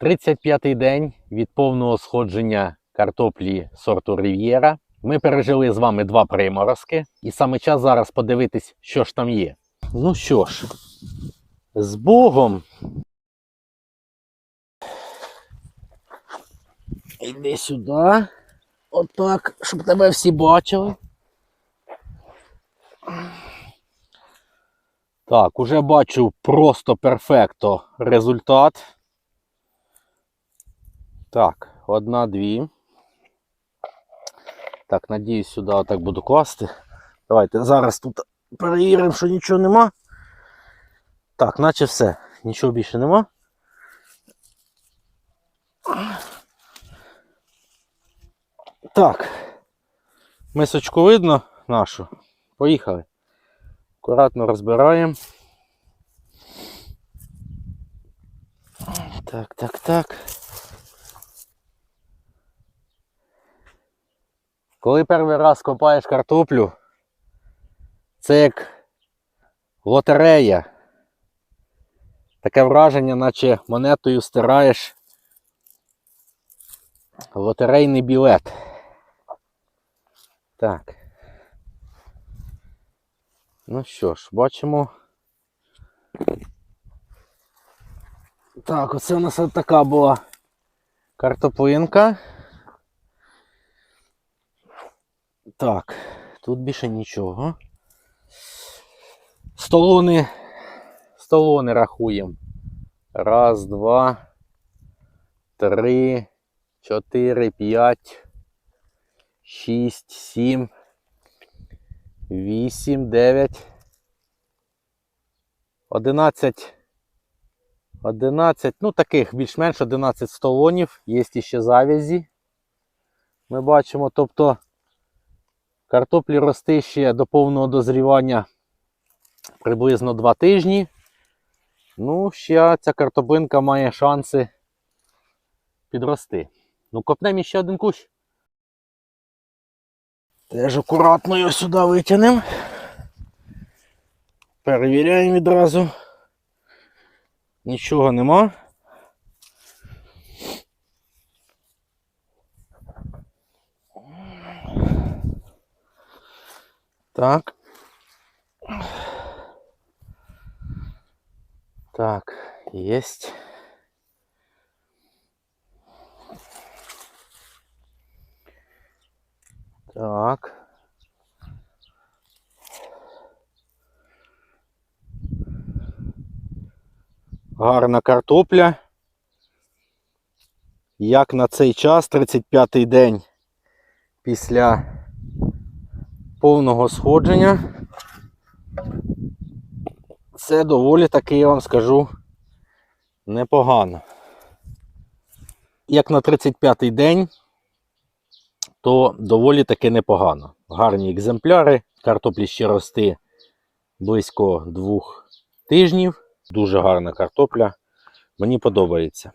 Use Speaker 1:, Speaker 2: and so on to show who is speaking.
Speaker 1: 35-й день від повного сходження картоплі сорту Рів'єра. Ми пережили з вами два приморозки, і саме час зараз подивитись, що ж там є. Ну що ж, з Богом. Іди сюди. Отак, щоб тебе всі бачили. Так, уже бачу просто перфекто результат. Так, одна, дві. Так, надіюсь, сюди отак буду класти. Давайте зараз тут перевіримо, що нічого нема. Так, наче все. Нічого більше нема. Так. Мисочку видно нашу. Поїхали. Акуратно розбираємо. Так, так, так. Коли перший раз копаєш картоплю, це як лотерея. Таке враження, наче монетою стираєш лотерейний білет. Так. Ну що ж, бачимо. Так, оце у нас от така була картоплинка. Так, тут більше нічого. Столони. Столони рахуємо. Раз, два, три, чотири, п'ять, шість, сім, вісім, дев'ять, одинадцять. 11, ну таких більш-менш 11 столонів, є ще завязі. Ми бачимо, тобто картоплі рости ще до повного дозрівання приблизно 2 тижні. Ну, ще ця картоплинка має шанси підрости. Ну, копнемо ще один кущ. Теж акуратно його сюди витягнемо. Перевіряємо відразу. Нічого нема. Так. Так, есть. Так. Гарна картопля. Як на цей час, 35-й день після повного сходження. Це доволі таки, я вам скажу, непогано. Як на 35-й день, то доволі таки непогано. Гарні екземпляри, картоплі ще рости близько двох тижнів. Дуже гарна картопля. Мені подобається.